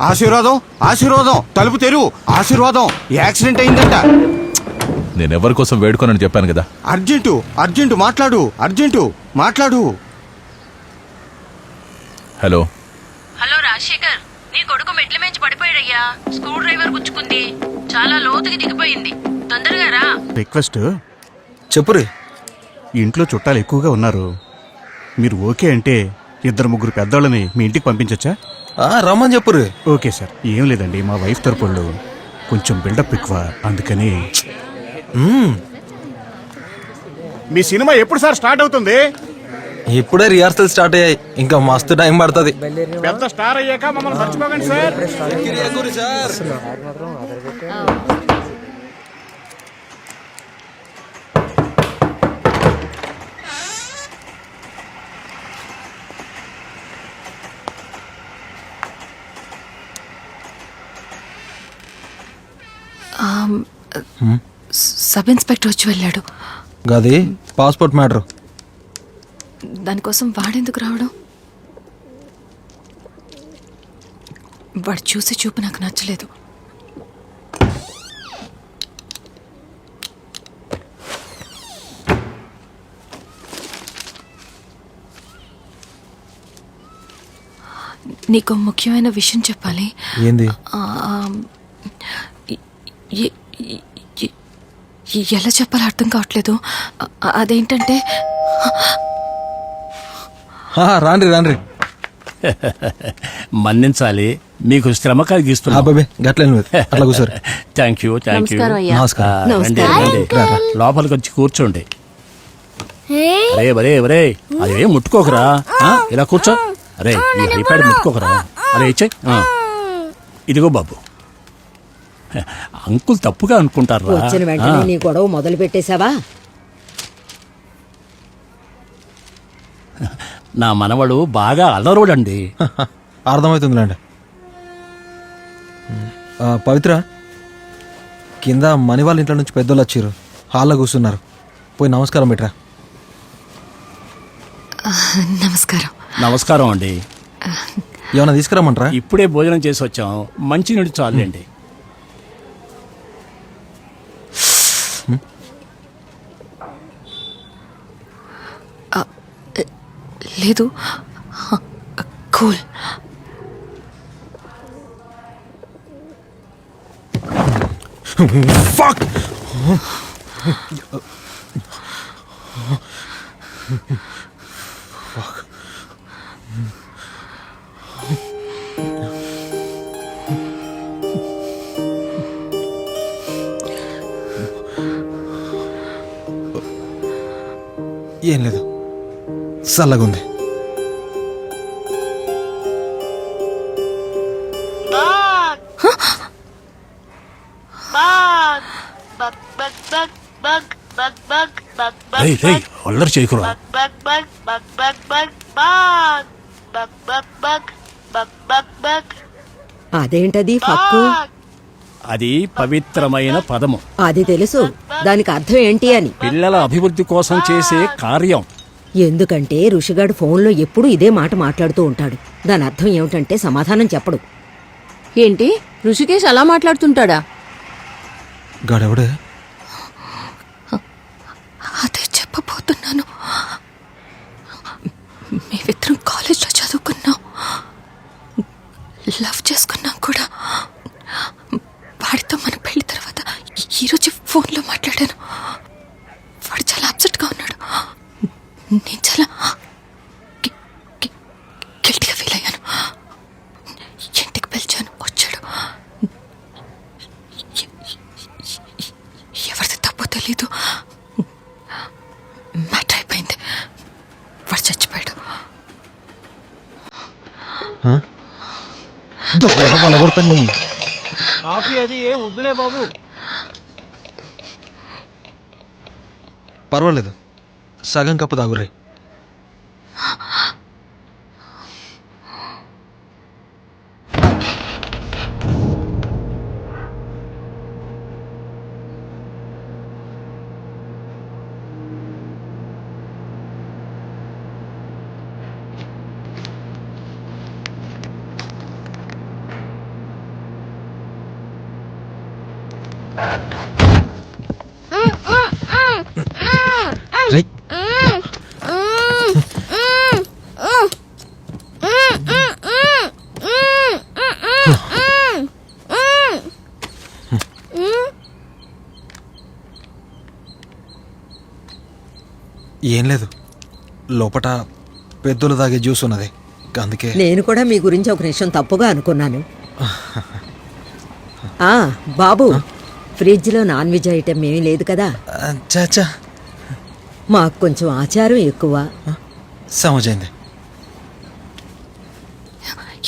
ఆశీర్వాదం ఆశీర్వాదం. తలుపు తెరువు ఆశీర్వాదం. యాక్సిడెంట్ అయిందంట. నేను ఎవరి కోసం వేడుకోనని చెప్పాను కదా? అర్జెంటు అర్జెంటు మాట్లాడు అర్జెంటు మాట్లాడు. హలో. హలో రాజశేఖర్ నీ కొడుకు మెట్ల మించి పడిపోయాడయ్యా. Screw driver గుచ్చుకుంది. చాలా లోతుకి దిగిపోయింది. తొందరగా రా. రిక్వెస్ట్? చెప్పురే. ఇంట్లో చుట్టాలు ఎక్కువగా ఉన్నారు. మీరు ఓకే అంటే ఇద్దరు ముగ్గురు పెద్దోళ్ళని మీ ఇంటికి పంపించచ్చా? ఆ, రమ్మని చెప్పురే ఓకే సార్. ఏం లేదండి మా వైఫ్ తరపుళ్ళు కొంచెం బిల్డప్ ఎక్కువ. అందుకని. మీ సినిమా ఎప్పుడు సార్ స్టార్ట్ అవుతుంది? ఇప్పుడే రిహార్సల్ స్టార్ట్ అయ్యాయి. ఇంకా మస్తు టైం పడుతుంది. పెద్ద స్టార్ అయ్యాక మమ్మల్ని మర్చిపోకండి సార్. సబ్ ఇన్స్పెక్టర్ వచ్చి వెళ్ళాడు. గది పాస్పోర్ట్ మ్యాటర్. దానికోసం వాడెందుకు రావడం? వాడు చూసి చూపు నాకు నచ్చలేదు. నీకు ముఖ్యమైన విషయం చెప్పాలి. ఏంది? ఎలా చెప్పాలో అర్థం కావట్లేదు. అదేంటంటే ఆ, రాండ్రి రాండ్రి మన్నించాలి. మీకు శ్రమ కలిగిస్తున్నా. బాబే గట్లేను అట్లా కూర్చోరు. థ్యాంక్ యూ థ్యాంక్ యూ నమస్కారం రండి రండి. లోపలికి వచ్చి కూర్చోండి. అరే బరే బరే అదే ముట్టుకోకరా? ఇలా కూర్చో. అరే ఈ ఐప్యాడ్ ముట్టుకోకరా? అరే ఇచ్చేయ్ ఆ. ఇదిగో బాబు. అంకుల్ తప్పుగా అనుకుంటారా? వచ్చిన వెంటనే నీ గొడవ మొదలు పెట్టేశావా? నా మనవడు బాగా అల్లరోడండి అర్థమవుతుందిలేండి. ఆ, పవిత్ర కింద మణి వాళ్ళ ఇంట్లో నుంచి పెద్దోళ్ళు వచ్చారు. హాల్లో కూర్చున్నారు. పోయి నమస్కారం పెట్టరా. నమస్కారం. నమస్కారం అండి. ఏమైనా తీసుకురమ్మంటారా? ఇప్పుడే భోజనం చేసి వచ్చాం. మంచి నీడు చాలండి లేదు. కూల్. ఫక్ ఏం లేదు. చల్లగుంది రేయ్ రేయ్ అల్లరి చేయకురా అదేంటది ఫక్కు అది పవిత్రమైన పదము అది తెలుసు దానికి అర్థం ఏంటి అని పిల్లల అభివృద్ధి కోసం చేసే కార్యం ఎందుకంటే ఋషిగాడు ఫోన్లో ఎప్పుడూ ఇదే మాట మాట్లాడుతూ ఉంటాడు దాని అర్థం ఏమిటంటే సమాధానం చెప్పడు ఏంటి ఋషికేష్ అలా మాట్లాడుతుంటాడా గాడెవడే? అదే చెప్పబోతున్నాను. పర్వాలేదు. సగం కప్పు తాగురే ఏం లేదు. లోపట పెద్దలు తాగే జ్యూస్ ఉన్నది. అందుకే. నేను కూడా మీ గురించి ఒక నిమిషం తప్పుగా అనుకున్నాను. ఆ బాబు. ఫ్రిడ్జ్లో నాన్ వెజ్ ఐటెం ఏమీ లేదు కదా? చాచా మాకు కొంచెం ఆచారం ఎక్కువ. సమజైంది.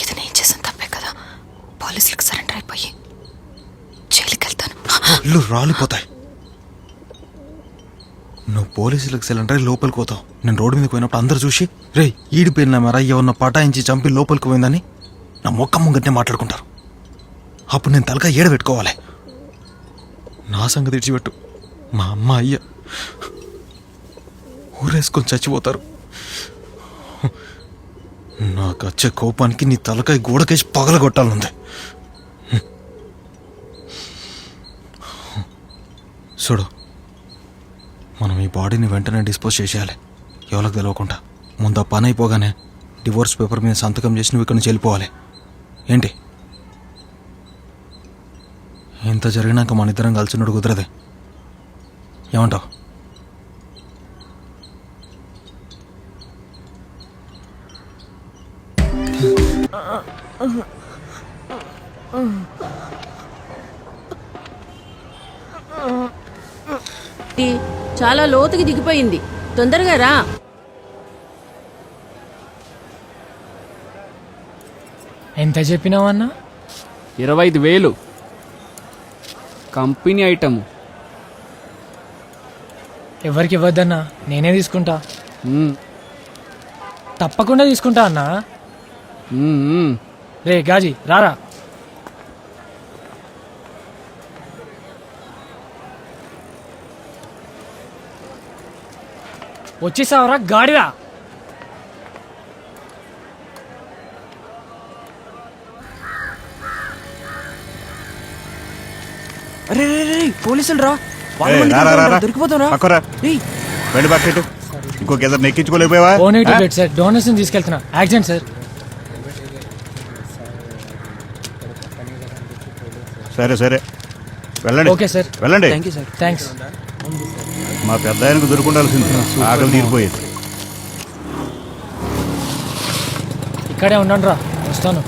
ఇది నేను చేసిన తప్పే కదా? పోలీసులకు సరెండర్ అయిపోయి జైలుకి వెళ్తాను. ఇల్లు రాలిపోతాయి. నువ్వు పోలీసులకు సిలిండర్ లోపలికి పోతావు. నేను రోడ్డు మీదకి పోయినప్పుడు అందరు చూసి రే ఈడిపోయిన మరా ఎవరిన పటాయించి చంపి లోపలికి పోయిందని నా మొక్క ముంగట్నే మాట్లాడుకుంటారు. అప్పుడు నేను తలగా ఏడ పెట్టుకోవాలి? నా సంగతి ఇడిచిపెట్టు. మా అమ్మ అయ్య. ఊరేసుకొని చచ్చిపోతారు. నాకు వచ్చే కోపానికి నీ తలకాయ గోడకేసి పగలగొట్టాలనుంది. చూడు మనం ఈ బాడీని వెంటనే డిస్పోజ్ చేసేయాలి. ఎవరికి తెలవకుండా. ముందు ఆ పని అయిపోగానే డివోర్స్ పేపర్ మీద సంతకం చేసి నువ్వు ఇక్కడ నుంచి వెళ్ళిపోవాలి. ఏంటి? ఇంత జరిగినాక మన ఇద్దరం కలిసి ఉండడు కుదరదే. ఏమంటావు? చాలా లోతుకి దిగిపోయింది. తొందరగా రా. ఎంత చెప్పినావన్నా? ఇరవై ఐదు వేలు. Company item. ఎవరికి ఇవ్వద్దన్నా నేనే తీసుకుంటా. మ్మ్. తప్పకుండా తీసుకుంటా అన్నా. మ్మ్, మ్మ్. రే గాజీ రారా. వచ్చేసావరా గాడిరా అరే పోలీసులు రా. ఏయ్, రా, రా, రా, రా. దొరికిపోతారా పక్కరా. వెండి బకెట్ ఇంకొక ఇద్దరు నెక్కించుకోలేకపోయావా O negative blood sir. Donors తీసుకెళ్తున్నా. Accident sir. సరే సరే. వెళ్ళండి. Okay sir. వెళ్ళండి. థ్యాంక్స్ మా పెద్ద ఆయనకు దొరుకుండాల్సింది. ఆకలి తీరిపోయేది. ఇక్కడే ఉండండి రా. వస్తాను.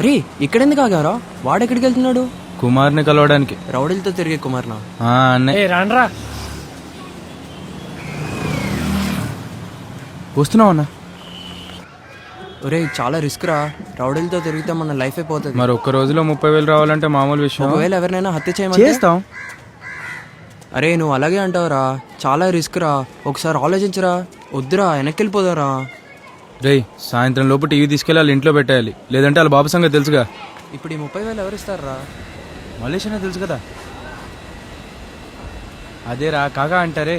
అరే ఇక్కడెందుకు ఆగారా వాడెక్కడికి వెళ్తున్నాడు? కుమార్ని కలవడానికి. రౌడీలతో తిరిగే ఆ, అన్నే ఏ రాండ్రా. వస్తున్నావు అన్న. ఒరే చాలా రిస్క్ రా. రౌడీలతో తిరిగితే మన లైఫ్ అయిపోతుంది మరి ఒక్క రోజులో ముప్పై వేలు రావాలంటే మామూలు విషయం. ఒకవేళ ఎవరినైనా హత్య చేయమంటే? చేస్తాం. అరే నువ్వు అలాగే అంటావురా. చాలా రిస్క్ రా. ఒకసారి ఆలోచించరా. వద్దురా వెనక్కి వెళ్ళిపోదారా రేయ్ సాయంత్రం లోపు టీవీ తీసుకెళ్ళి వాళ్ళ ఇంట్లో పెట్టేయాలి. లేదంటే వాళ్ళ బాబు సంగతి తెలుసుగా. ఇప్పుడు ఈ ముప్పై వేలు ఎవరు ఇస్తారా మలేషియా తెలుసు కదా? అదేరా కాగా అంటారే?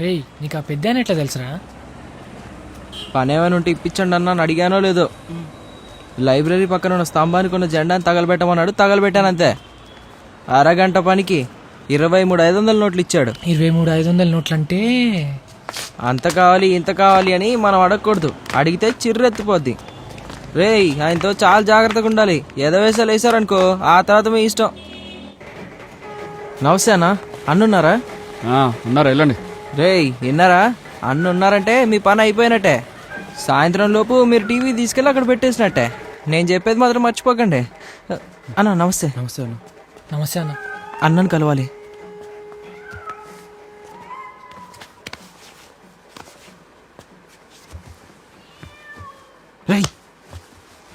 రే నీకు ఆ పెద్ద ఎట్లా తెలుసురా? పని ఏమైనా ఉంటే ఇప్పించండి అన్న అని అడిగానో లేదో? లైబ్రరీ పక్కన ఉన్న స్తంభానికి ఉన్న జెండాని తగలబెట్టమన్నాడు తగలబెట్టాను అంతే అరగంట పనికి ఇరవై మూడు ఐదు వందల నోట్లు ఇచ్చాడు. ఇరవై మూడు ఐదు వందల నోట్లు అంటే అంత కావాలి ఇంత కావాలి అని మనం అడగకూడదు. అడిగితే చిర్రెత్తిపోద్ది. రేయ్ ఆయనతో చాలా జాగ్రత్తగా ఉండాలి. ఎదవేసాలు వేసారనుకో ఆ తర్వాత మీ ఇష్టం. నమస్తే అన్న అన్నున్నారా ఉన్నారు? వెళ్ళండి. రేయ్ విన్నారా? అన్న ఉన్నారంటే మీ పని అయిపోయినట్టే. సాయంత్రం లోపు మీరు టీవీ తీసుకెళ్ళి అక్కడ పెట్టేసినట్టే. నేను చెప్పేది మాత్రం మర్చిపోకండి. అన్న నమస్తే. నమస్తే అన్న. నమస్తే అన్న. అన్నను కలవాలి.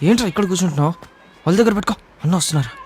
ఏంట్రా ఇక్కడ కూర్చుంటున్నావు? వాళ్ళ దగ్గర పెట్టుకో. అన్న వస్తున్నారు.